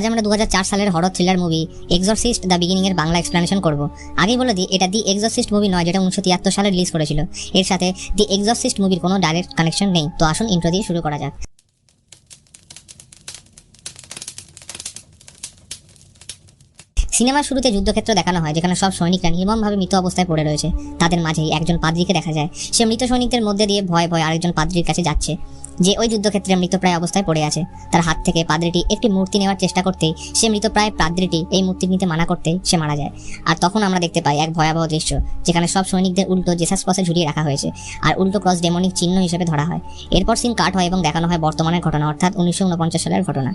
আজ আমরা দুহাজার চার সালের horror thriller movie Exorcist the beginning এর বাংলা এক্সপ্লেনেশন করব। আগেই বলে দিই, এটা দি এক্সরসিস্ট মুভি নয়, যেটা উনিশশো তিয়াত্তর সালে রিলিজ করেছিল। এর সাথে দি এক্সরসিস্ট মুভির কোনো ডাইরেক্ট কানেকশন নেই। তো আসুন ইন্ট্রো দিয়ে শুরু করা যাক। সিনেমার শুরুতে যুদ্ধক্ষেত্র দেখানো হয়, যেখানে সব সৈনিকরা নির্মমভাবে মৃত অবস্থায় পড়ে রয়েছে। তাদের মাঝেই একজন পাদ্রীকে দেখা যায়। সে মৃত সৈনিকদের মধ্যে দিয়ে ভয় ভয় আরেকজন পাদ্রীর কাছে যাচ্ছে। যে ওই যুদ্ধক্ষেত্রে মৃতপ্রায় অবস্থায় পড়ে আছে। তার হাত থেকে পাদ্রীটি একটি মূর্তি নেওয়ার চেষ্টা করতেই সে মৃতপ্রায় পাদ্রীটি এই মূর্তি নিতে মানা করতেই সে মারা যায়। আর তখন আমরা দেখতে পাই এক ভয়াবহ দৃশ্য, যেখানে সব সৈনিকদের উল্টো জেসাস ক্রসে ঝুলিয়ে রাখা হয়েছে, আর উল্টো ক্রস ডেমনিক চিহ্ন হিসেবে ধরা হয়। এরপর সিন কাট হয় এবং দেখানো হয় বর্তমানের ঘটনা, অর্থাৎ উনিশশো উনপঞ্চাশ সালের ঘটনা।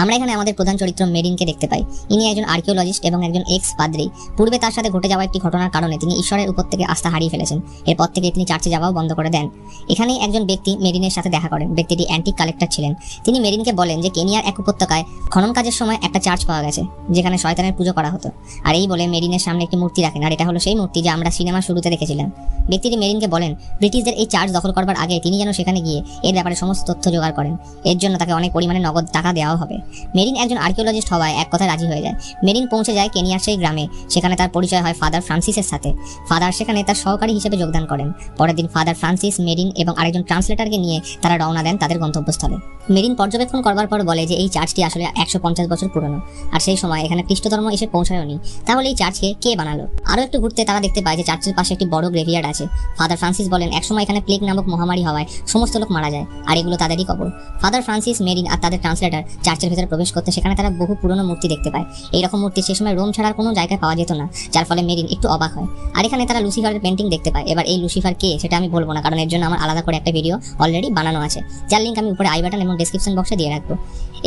আমরা এখানে আমাদের প্রধান চরিত্র মেরিনকে দেখতে পাই। ইনি একজন আর্কিওলজিস্ট এবং একজন এক্স পাদ্রী। পূর্বে তার সাথে ঘটে যাওয়া একটি ঘটনার কারণে তিনি ঈশ্বরের উপর থেকে আস্থা হারিয়ে ফেলেছেন। এরপর থেকে তিনি চার্চে যাওয়াও বন্ধ করে দেন। এখানেই একজন ব্যক্তি মেরিনের সাথে দেখা করেন ব্যক্তিটি অ্যান্টিক কালেক্টর ছিলেন। তিনি মেরিনকে বলেন যে কেনিয়ার এক উপত্যকায় খনন কাজের সময় একটা চার্চ পাওয়া গেছে, যেখানে শয়তানের পুজো করা হতো। আর এই বলে মেরিনের সামনে একটি মূর্তি রাখেন, আর এটা হলো সেই মূর্তি যা আমরা সিনেমার শুরুতে দেখেছিলাম। ব্যক্তিটি মেরিনকে বলেন, ব্রিটিশদের এই চার্চ দখল করবার আগে তিনি যেন সেখানে গিয়ে এর ব্যাপারে সমস্ত তথ্য জোগাড় করেন। এর জন্য তাকে অনেক পরিমাণে নগদ টাকা দেওয়া হবে। মেরিন একজন আর্কিওলজিস্ট হওয়ায় এক কথায় রাজি হয়ে যায়। মেরিন পৌঁছে যায় কেনিয়ার সেই গ্রামে, সেখানে তার পরিচয় হয় ফাদার ফ্রান্সিসের সাথে। ফাদার সেখানে তার সহকারী হিসেবে যোগদান করেন। পরের দিন ফাদার ফ্রান্সিস মেরিন এবং আরেকজন ট্রান্সলেটারকে নিয়ে তারা রওনা দেন তাদের গন্তব্যস্থলে। মেরিন পর্যবেক্ষণ করবার পর বলে যে, এই চার্চটি আসলে একশো পঞ্চাশ বছর পুরনো। আর সেই সময় এখানে খ্রিস্ট ধর্ম এসে পৌঁছায়নি। তাহলে এই চার্চকে কে বানালো? আরও একটু ঘুরতে তারা দেখতে পায় যে, চার্চের পাশে একটি বড় গ্রেভিয়ার্ড আছে। ফাদার ফ্রান্সিস বলেন, একসময় এখানে প্লেগ নামক মহামারী হওয়ায় সমস্ত লোক মারা যায়, আর এগুলো তাদেরই কবর। ফাদার ফ্রান্সিস মেরিন আর তাদের ট্রান্সলেটার চার্চের ভেতরে প্রবেশ করতে সেখানে তারা বহু পুরনো মূর্তি দেখতে পায়। এইরকম মূর্তি সে সময় রোম ছাড়ার কোনো জায়গায় পাওয়া যেত না, যার ফলে মেরিন একটু অবাক হয়। আর এখানে তারা লুসিফারের পেন্টিং দেখতে পায়। এবার এই লুসিফার কে, সেটা আমি বলব না, কারণ এর জন্য আমার আলাদা করে একটা ভিডিও অলরেডি বানানো আছে। যার লিঙ্ক আমি উপরে আই বাটন এবং ডেসক্রিপশন বক্সে দিয়ে রাখব।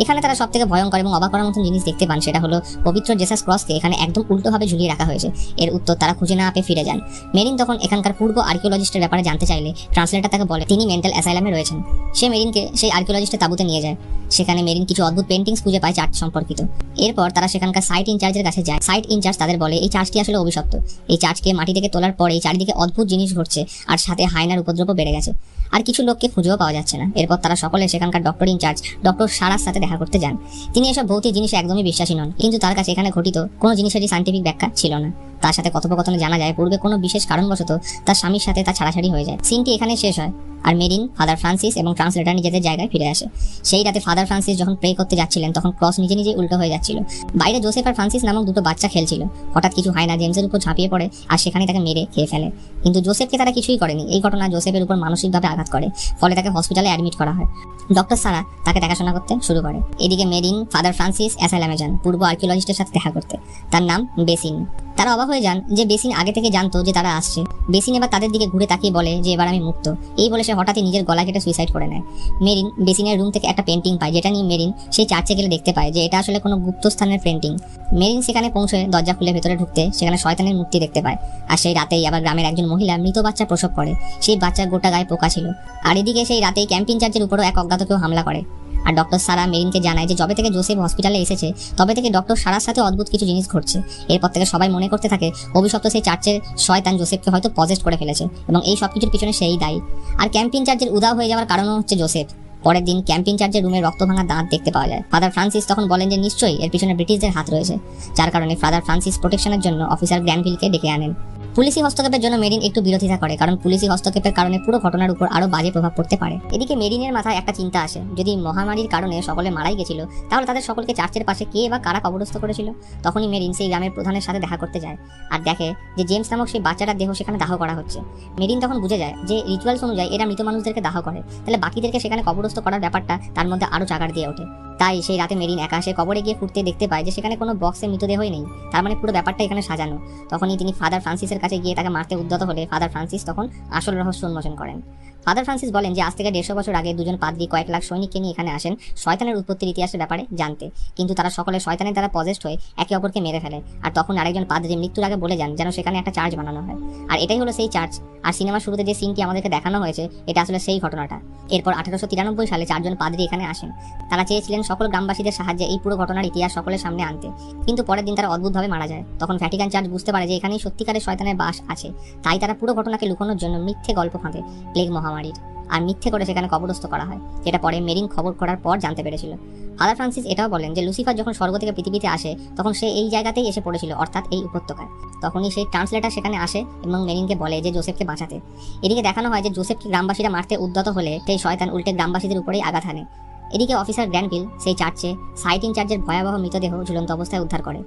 এখানে তারা সব থেকে ভয়ঙ্কর এবং অবাক করার মতন জিনিস দেখতে পান, সেটা হলো পবিত্র জেসাস ক্রসকে এখানে একদম উল্টোভাবে ঝুলিয়ে রাখা হয়েছে। এর উত্তর, তারা খুঁজে না পেয়ে ফিরে যান। মেরিন তখন এখানকার পূর্ব আর্কিওলজিস্টের ব্যাপারে জানতে চাইলে ট্রান্সলেটার তাকে বলে, তিনি মেন্টাল অ্যাসাইলামে রয়েছেন। সে মেরিনকে, সেই আর্কিওলজিস্টের তাবুতে নিয়ে যায়। সেখানে মেরিন কিছু অদ্ভুত পেন্টিংস খুঁজে পায় চার্চ সম্পর্কিত। এরপর তারা সেখানকার সাইট ইনচার্জের কাছে যায়। সাইট ইনচার্জ তাদের বলে, এই চার্চটি আসলে অভিশপ্ত। এই চার্চকে মাটি থেকে তোলার পরে চারিদিকে অদ্ভুত জিনিস ঘটছে, আর সাথে হায়নার উপদ্রবও বেড়ে গেছে। আর কিছু লোককে খুঁজেও পাওয়া যাচ্ছে না। এরপর তারা সকলে সেখানকার ডক্টর ইনচার্জ ডক্টর সারার সাথে দেখা করতে যান। তিনি এসব ভৌতিক জিনিসে একদমই বিশ্বাসী নন, কিন্তু তার কাছে এখানে ঘটিত কোনো জিনিসেরই সাইন্টিফিক ব্যাখ্যা ছিল না। তার সাথে কথোপকথনে জানা যায়, পূর্বে কোনো বিশেষ কারণবশত তার স্বামীর সাথে তার ছাড়াছাড়ি হয়ে যায়। সিনটি এখানে শেষ হয়। আর মেরিন, ফাদার ফ্রান্সিস এবং ট্রান্সলেটার নিজেদের জায়গায় ফিরে আসে। সেই রাতে ফাদার ফ্রান্সিস যখন প্রে করতে যাচ্ছিলেন, তখন ক্রস নিজে নিজেই উল্টো হয়ে যাচ্ছিল। বাইরে জোসেফ আর ফ্রান্সিস নামক দুটো বাচ্চা খেলছিল। হঠাৎ কিছু হয় না জেমসের উপর ঝাঁপিয়ে পড়ে আর সেখানে তাকে মেরে খেয়ে ফেলে। কিন্তু জোসেফকে তারা কিছুই করেনি। এই ঘটনা জোসেফের উপর মানসিকভাবে আঘাত করে। ফলে তাকে হসপিটালে অ্যাডমিট করা হয়। ডক্টর সারা তাকে দেখাশোনা করতে শুরু করে। এদিকে মেরিন, ফাদার ফ্রান্সিস অ্যাসাইলামে যান পূর্ব আর্কিওলজিস্টের সাথে দেখা করতে। তার নাম বেসিন। তারা অবাক হয়ে যান যে বেসিন আগে থেকে জানতো যে তারা আসছে। বেসিন এবার তাদের দিকে ঘুরে তাকিয়ে বলে যে এবার আমি মুক্ত। এই বলে সে হঠাৎই নিজের গলা কেটে সুইসাইড করে নেয়। মেরিন বেসিনের রুম থেকে একটা পেন্টিং পায়। যেটা নিয়ে মেরিন সেই চার্চে গেলে দেখতে পায় যে এটা আসলে কোনো গুপ্ত স্থানের পেন্টিং মেরিন সেখানে পৌঁছে দরজা খুলে ভেতরে ঢুকতে সেখানে শয়তানের মূর্তি দেখতে পায়। আর সেই রাতেই আবার গ্রামের একজন মহিলা মৃত বাচ্চা প্রসব করে। সেই বাচ্চার গোটা গায়ে পোকা ছিল। আর এদিকে সেই রাতেই ক্যাম্পিং চার্জের উপরও এক অজ্ঞাত কেউ হামলা করে। আর ডক্টর সারা মেরিনকে জানায় যে যবে থেকে জোসেফ হসপিটালে এসেছে, তবে থেকে ডক্টর সারার সাথে অদ্ভুত কিছু জিনিস ঘটছে। এরপর থেকে সবাই মনে করতে থাকে, অভিশপ্ত সেই চার্চের শয়তান জোসেফকে হয়তো পজেস্ট করে ফেলেছে। এবং এই সব কিছুর পিছনে সেই দায়ী। আর ক্যাম্পিং চার্জের উদাও হয়ে যাওয়ার কারণও হচ্ছে জোসেফ। পরের দিন ক্যাম্পিং চার্জের রুমে রক্ত ভাঙা দাঁত দেখতে পাওয়া যায়। ফাদার ফ্রান্সিস তখন বলেন যে, নিশ্চয়ই, এর পিছনে ব্রিটিশদের হাত রয়েছে। যার কারণে ফাদার ফ্রান্সিস প্রোটেকশনের জন্য অফিসার গ্র্যান্ডভিলকে ডেকে আনেন। পুলিশি হস্তক্ষেপের জন্য মেরিন একটু বিরোধিতা করে, কারণ পুলিশি হস্তক্ষেপের কারণে পুরো ঘটনার উপর আরও বাজে প্রভাব পড়তে পারে। এদিকে মেরিনের মাথায় একটা চিন্তা আসে। যদি মহামারীর কারণে সকলে মারাই গেছিল, তাহলে তাদের সকলকে চার্চের পাশে কে বা কারা কবরস্থ করেছিল? তখনই মেরিন সেই গ্রামের প্রধানের সাথে দেখা করতে যায় আর দেখে যে, জেমস নামক সেই বাচ্চাটার দেহ সেখানে দাহ করা হচ্ছে। মেরিন তখন বুঝে যায় যে, রিচুয়ালস অনুযায়ী এরা মৃত মানুষদেরকে দাহ করে। তাহলে বাকিদেরকে সেখানে কবরস্থ করার ব্যাপারটা তার মধ্যে আরও চাগার দিয়ে ওঠে। তাই সেই রাতে মেরিন একা সে কবরে গিয়ে ফুটতে দেখতে পায় যে সেখানে কোনো বক্সে মৃতদেহই নেই। তার মানে পুরো ব্যাপারটা এখানে সাজানো। তখনই তিনি ফাদার ফ্রান্সিসের কাছে গিয়ে তাকে মারতে উদ্যত হলে ফাদার ফ্রান্সিস তখন আসল রহস্য উন্মোচন করেন। ফাদার ফ্রান্সিস বলেন যে, আজ থেকে দেড়শো বছর আগে দুজন পাদ্রী কয়েক লাখ সৈনিককে নিয়ে এখানে আসেন। শয়তানের উৎপত্তির ইতিহাসের ব্যাপারে জানতে। কিন্তু তারা সকলে শয়তানের দ্বারা পজেস্ট হয়ে একে অপরকে মেরে ফেলে। আর তখন আরেকজন পাদ্রী মৃত্যুর আগে বলে যান যেন সেখানে একটা চার্চ বানানো হয়। আর এটাই হলো সেই চার্চ আর সিনেমার শুরুতে যে সিনটি আমাদেরকে দেখানো হয়েছে, এটা আসলে সেই ঘটনাটা। এরপর আঠারোশো তিরানব্বই সালে চারজন পাদ্রী এখানে আসেন। তারা চেয়েছিলেন সকল গ্রামবাসীদের সাহায্যে এই পুরো ঘটনার ইতিহাস সকলের সামনে আনতে। কিন্তু পরের দিন তারা অদ্ভুতভাবে মারা যায়। তখন ভ্যাটিকান চার্চ বুঝতে পারে যে এখানেই সত্যিকারের শয়তানের বাস আছে। তাই তারা পুরো ঘটনাকে লুকানোর জন্য মিথ্যে গল্প ফাঁদে। প্লেগ মহামারীর। আর মিথ্যে করে সেখানে কবরস্থ করা হয়। যেটা পরে মেরিন খবর করার পর জানতে পেরেছিল। ফাদার ফ্রান্সিস এটাও বলেন যে, লুসিফার যখন স্বর্গ থেকে পৃথিবীতে আসে, তখন সে এই জায়গাতেই এসে পড়েছিল, অর্থাৎ এই উপত্যকায়। তখনই সেই ট্রান্সলেটার সেখানে আসে এবং মেরিনকে বলে যে, জোসেফকে বাঁচাতে। এদিকে দেখানো হয় যে, জোসেফকে গ্রামবাসীরা মারতে উদ্যত হলে সেই শয়তান উল্টে গ্রামবাসীদের উপরেই আঘাত হানে। এদিকে অফিসার গ্র্যান্ডভিল সেই চার্চে সাইট ইনচার্জের ভয়াবহ মৃতদেহ ঝুলন্ত অবস্থায় উদ্ধার করে।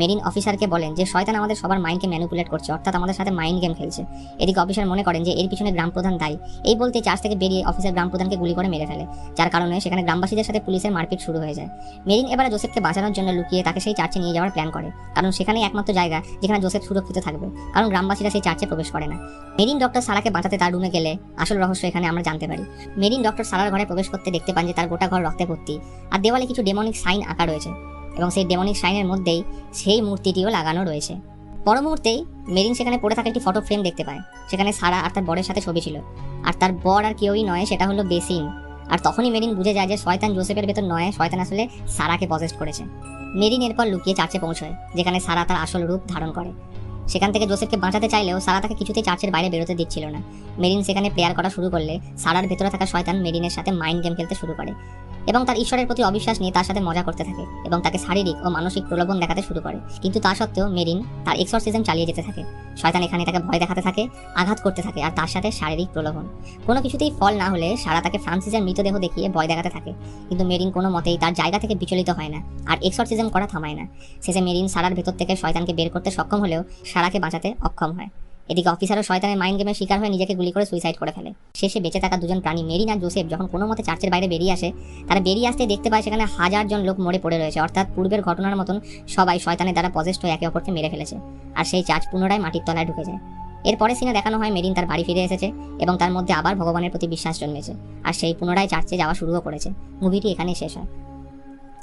মেরিন অফিসারকে বলেন যে, শয়তান আমাদের সবার মাইন্ডকে ম্যানিপুলেট করছে, অর্থাৎ আমাদের সাথে মাইন্ড গেম খেলছে। এদিকে অফিসার মনে করেন যে, এর পিছনে গ্রাম প্রধান দায়ী। এই বলতে চার্চ থেকে বেরিয়ে অফিসার গ্রাম প্রধানকে গুলি করে মেরে ফেলে, যার কারণে সেখানে গ্রামবাসীদের সাথে পুলিশের মারপিট শুরু হয়ে যায়। মেরিন এবারে জোসেফকে বাঁচানোর জন্য লুকিয়ে তাকে সেই চার্চে নিয়ে যাওয়ার প্ল্যান করে, কারণ সেখানেই একমাত্র জায়গা যেখানে জোসেফ সুরক্ষিত থাকবে, কারণ গ্রামবাসীরা সেই চার্চে প্রবেশ করে না। মেরিন ডক্টর সারাকে বাঁচাতে তার রুমে গেলে আসল রহস্য এখানে আমরা জানতে পারি। মেরিন ডক্টর সারার ঘরে প্রবেশ করতে দেখতে পান যে, তার গোটা ঘর রক্তে ভর্তি। আর দেওয়ালে কিছু ডেমনিক সাইন আঁকা রয়েছে। এবং সেই ডেমনিক সাইনের মধ্যেই সেই মূর্তিটিও লাগানো রয়েছে। পর মুহূর্তেই মেরিন সেখানে পড়ে থাকা একটি ফটো ফ্রেম দেখতে পায়, সেখানে সারা আর তার বরের সাথে ছবি ছিল। আর তার বর আর কেউই নয়, সেটা হলো বেসিন। আর তখনই মেরিন বুঝে যায় যে শয়তান জোসেফের ভেতর নয়, শয়তান আসলে সারাকে পজেস্ট করেছে। মেরিন এরপর লুকিয়ে চার্চে পৌঁছয়, যেখানে সারা তার আসল রূপ ধারণ করে। সেখান থেকে জোসেফকে বাঁচাতে চাইলেও সারা তাকে কিছুতেই চার্চের বাইরে বেরোতে দিচ্ছিল না। মেরিন সেখানে প্রেয়ার করা শুরু করলে সারার ভেতরে থাকা শয়তান মেরিনের সাথে মাইন্ড গেম খেলতে শুরু করে। এবং তার ঈশ্বরের প্রতি অবিশ্বাস নিয়ে তার সাথে মজা করতে থাকে এবং তাকে শারীরিক ও মানসিক প্রলোভন দেখাতে শুরু করে। কিন্তু তা সত্ত্বেও মেরিন তার এক্সরসিজম চালিয়ে যেতে থাকে। শয়তান এখানে তাকে ভয় দেখাতে থাকে, আঘাত করতে থাকে আর তার সাথে শারীরিক প্রলোভন। কোনো কিছুতেই ফল না হলে সারা তাকে ফ্রান্সিসের মৃতদেহ দেখিয়ে ভয় দেখাতে থাকে। কিন্তু মেরিন কোনো মতেই তার জায়গা থেকে বিচলিত হয় না আর এক্সরসিজম করা থামায় না। শেষে মেরিন সারার ভেতর থেকে শয়তানকে বের করতে সক্ষম হলেও সারাকে বাঁচাতে অক্ষম হয়। এদিকে অফিসারও শয়তানের মাইন্ড গেমের শিকার হয়ে নিজেকে গুলি করে সুইসাইড করে ফেলে। শেষে বেঁচে থাকা দুজন প্রাণী, মেরিন আর জোসেফ, যখন কোনো মতে চার্চের বাইরে বেরিয়ে আসে, তারা বেরিয়ে আসতে দেখতে পায় সেখানে হাজার জন লোক মরে পড়ে রয়েছে। অর্থাৎ পূর্বের ঘটনার মতন সবাই শয়তানের দ্বারা পজেস্ট হয়ে একে অপরকে মেরে ফেলেছে। আর সেই চার্চ পুনরায় মাটির তলায় ঢুকে যায়। এরপরে সিনে দেখানো হয় মেরিন তার বাড়ি ফিরে এসেছে এবং তার মধ্যে আবার ভগবানের প্রতি বিশ্বাস জন্মেছে। আর সেই পুনরায় চার্চে যাওয়া শুরুও করেছে। মুভিটি এখানেই শেষ হয়।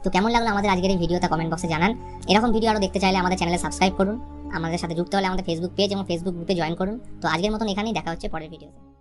তো কেমন লাগল আমাদের আজকের এই ভিডিওটা কমেন্ট বক্সে জানান। এরকম ভিডিও আরও দেখতে চাইলে আমাদের চ্যানেলে সাবস্ক্রাইব করুন। আমাদের সাথে যুক্ত হলে আমাদের ফেসবুক পেজ এবং ফেসবুক গ্রুপে জয়েন করুন। তো আজকের মতন এখানেই দেখা হচ্ছে পরের ভিডিওতে